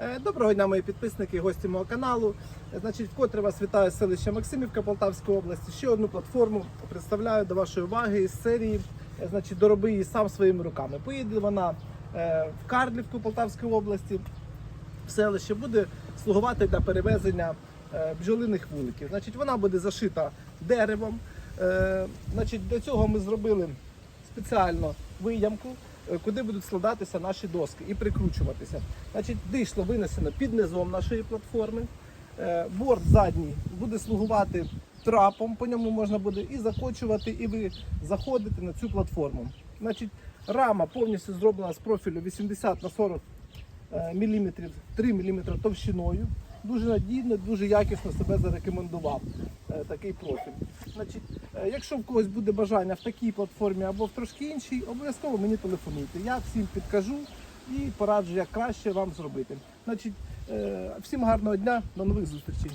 Е, Доброго дня, мої підписники, гості мого каналу. Е, Значить, вкотре вас вітаю з селища Максимівка Полтавської області. Ще одну платформу представляю до вашої уваги із серії. е, Значить, дороби її сам своїми руками. Поїде вона в Карлівку Полтавської області. В селище буде слугувати для перевезення бджолиних вуликів. Значить, вона буде зашита деревом. Значить, для цього ми зробили спеціально виямку, куди будуть складатися наші доски і прикручуватися. Значить, дишло винесено під низом нашої платформи. Е, Борт задній буде слугувати трапом, по ньому можна буде і закочувати, і ви заходите на цю платформу. Значить, рама повністю зроблена з профілю 80 на 40 мм, 3 мм товщиною. Дуже надійно, дуже якісно себе зарекомендував е, такий профіль. Значить, е, якщо в когось буде бажання в такій платформі або в трошки іншій, обов'язково мені телефонуйте. Я всім підкажу і пораджу, як краще вам зробити. Значить, е, всім гарного дня, до нових зустрічей.